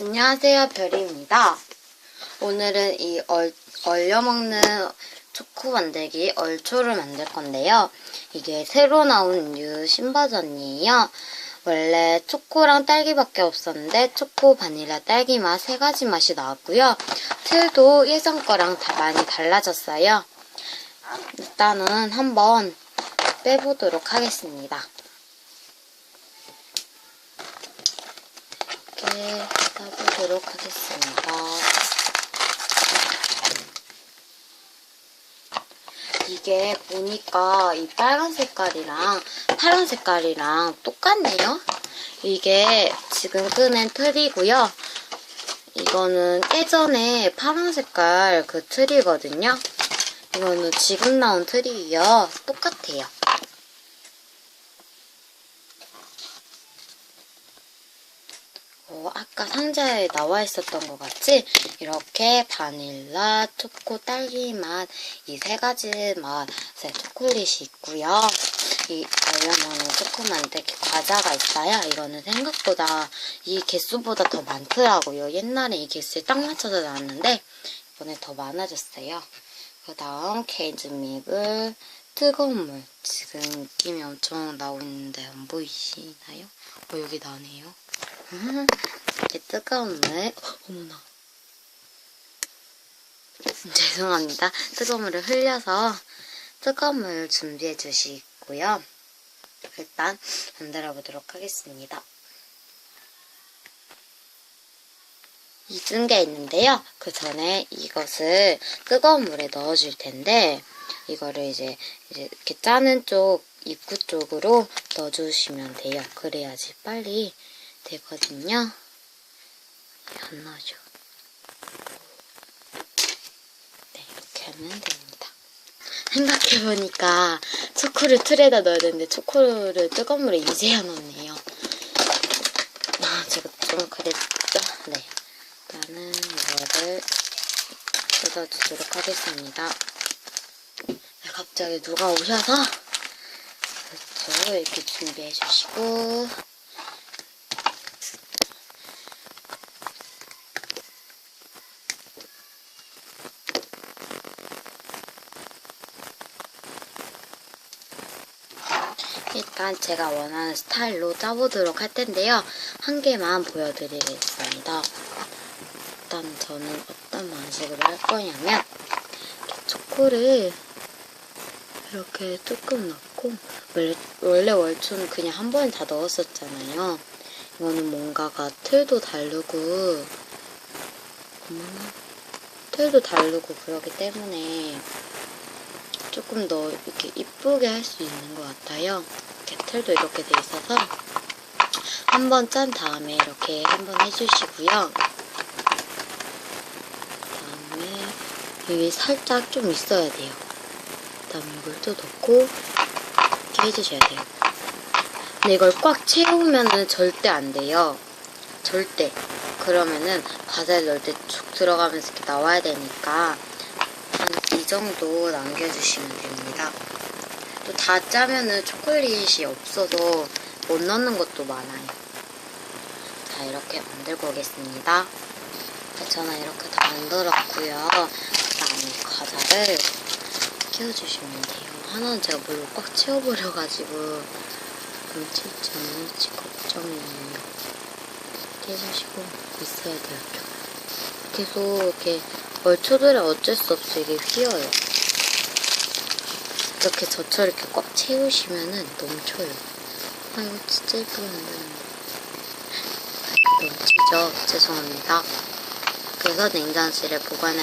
안녕하세요, 별이입니다. 오늘은 이 얼, 얼려먹는 초코 만들기 얼초를 만들 건데요. 이게 새로 나온 뉴 신버전이에요. 원래 초코랑 딸기밖에 없었는데 초코, 바닐라, 딸기 맛 세 가지 맛이 나왔고요. 틀도 예전 거랑 다 많이 달라졌어요. 일단은 한번 빼보도록 하겠습니다. 이렇게 따보도록 하겠습니다. 이게 보니까 이 빨간 색깔이랑 파란 색깔이랑 똑같네요. 이게 지금 끄낸 틀이고요. 이거는 예전에 파란 색깔 그 틀이거든요. 이거는 지금 나온 틀이에요. 똑같아요. 어, 아까 상자에 나와 있었던 것 같이 이렇게 바닐라, 초코, 딸기 맛 이 세 가지 맛의 초콜릿이 있고요. 이 초코 만들기 과자가 있어요. 이거는 생각보다 이 개수보다 더 많더라고요. 옛날에 이 개수에 딱 맞춰서 나왔는데 이번에 더 많아졌어요. 그 다음 케이즈 믹을 뜨거운 물 지금 느낌이 엄청 나오는데 안 보이시나요? 어, 여기 나네요. 이렇게 뜨거운 물 어, 어머나 죄송합니다. 뜨거운 물을 흘려서 뜨거운 물 준비해 주시고요. 일단 만들어 보도록 하겠습니다. 이중 게 있는데요. 그 전에 이것을 뜨거운 물에 넣어 줄 텐데 이거를 이제, 이제 이렇게 짜는 쪽 입구 쪽으로 넣어 주시면 돼요. 그래야지 빨리 되거든요. 안 나오죠. 네, 이렇게 하면 됩니다. 생각해보니까 초코를 틀에다 넣어야 되는데 초코를 뜨거운 물에 이제야 넣네요. 아, 제가 좀 그랬죠? 네. 일단은 이거를 뜯어주도록 하겠습니다. 네, 갑자기 누가 오셔서 그렇죠. 이렇게 준비해 주시고 일단 제가 원하는 스타일로 짜보도록 할 텐데요. 한 개만 보여드리겠습니다. 일단 저는 어떤 방식으로 할 거냐면 초코를 이렇게 조금 넣고 원래, 월초는 그냥 한 번에 다 넣었었잖아요. 이거는 뭔가가 틀도 다르고 어머나 틀도 다르고 그러기 때문에 조금 더 이렇게 이쁘게 할 수 있는 것 같아요. 이렇게 틀도 이렇게 돼 있어서 한 번 짠 다음에 이렇게 한번 해주시고요. 그다음에 여기 살짝 좀 있어야 돼요. 그다음에 이걸 또 넣고 이렇게 해주셔야 돼요. 근데 이걸 꽉 채우면은 절대 안 돼요. 절대. 그러면은 과자를 넣을 때 쭉 들어가면서 이렇게 나와야 되니까 한 이 정도 남겨주시면 됩니다. 또 다 짜면은 초콜릿이 없어서 못 넣는 것도 많아요. 자, 이렇게 만들고 오겠습니다. 자, 저는 이렇게 다 만들었고요. 그 다음에 과자를 끼워주시면 돼요. 하나는 제가 물로 꽉 채워버려가지고 뭉칠지 안 뭉칠지 걱정이에요. 해주시고 있어야 돼요. 계속 이렇게 얼초들에 어쩔 수 없이 이게 휘어요. 이렇게 저처럼 이렇게 꽉 채우시면은 넘쳐요. 아, 이거 진짜 예쁘게 만드는데. 넘치죠? 죄송합니다. 그래서 냉장실에 보관하시